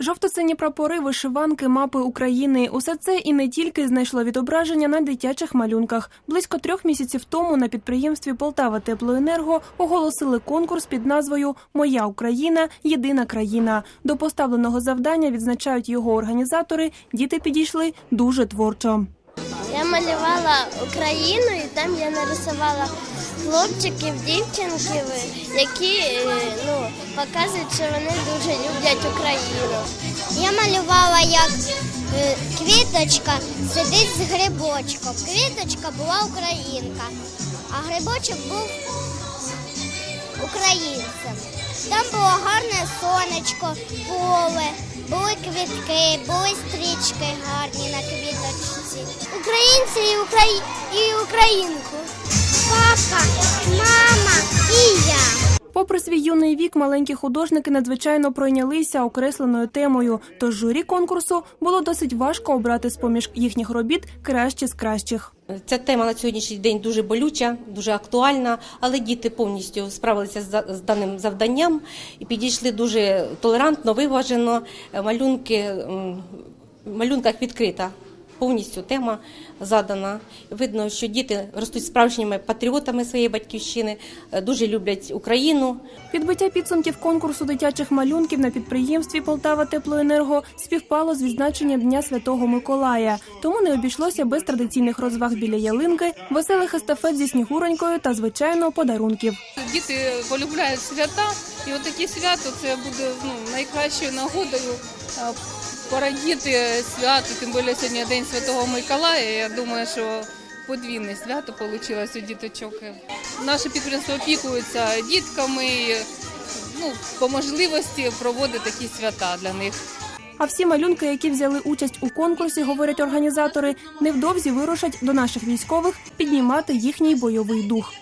Жовто-сині прапори, вишиванки, мапи України – усе це і не тільки знайшло відображення на дитячих малюнках. Близько трьох місяців тому на підприємстві Полтава Теплоенерго оголосили конкурс під назвою Моя Україна єдина країна. До поставленого завдання відзначають його організатори. Діти підійшли дуже творчо. Я малювала Україну і там я нарисувала хлопчиків, дівчинків, які е, ну, показують, що вони дуже люблять Україну. Я малювала, як е, квіточка сидить з грибочком. Квіточка була українка, а грибочок був українцем. Там було гарне сонечко, поле, були квітки, були стрічки гарні на квіточці. Українці і, Украї... і українку. Попри свій юний вік, маленькі художники надзвичайно пройнялися окресленою темою. Тож журі конкурсу було досить важко обрати з поміж їхніх робіт кращі з кращих. Ця тема на сьогоднішній день дуже болюча, дуже актуальна, але діти повністю справилися з, даним завданням і підійшли дуже толерантно, виважено. Малюнки малюнках відкрита. Повністю тема задана. Видно, що діти ростуть справжніми патріотами своєї батьківщини, е, дуже люблять Україну. Підбиття підсумків конкурсу дитячих малюнків на підприємстві Полтава Теплоенерго співпало з відзначенням Дня Святого Миколая. Тому не обійшлося без традиційних розваг біля ялинки, веселих естафет зі снігуронькою та звичайно подарунків. Діти полюбляють свята, і от таке свято це буде ну, найкращою нагодою порадіти свято, тим більше сьогодні День Святого Миколая. Я думаю, що подвійне свято вийшло у діточок. Наше підприємство опікується дітками, ну, по можливості проводить такі свята для них. А всі малюнки, які взяли участь у конкурсі, говорять організатори, невдовзі вирушать до наших військових піднімати їхній бойовий дух.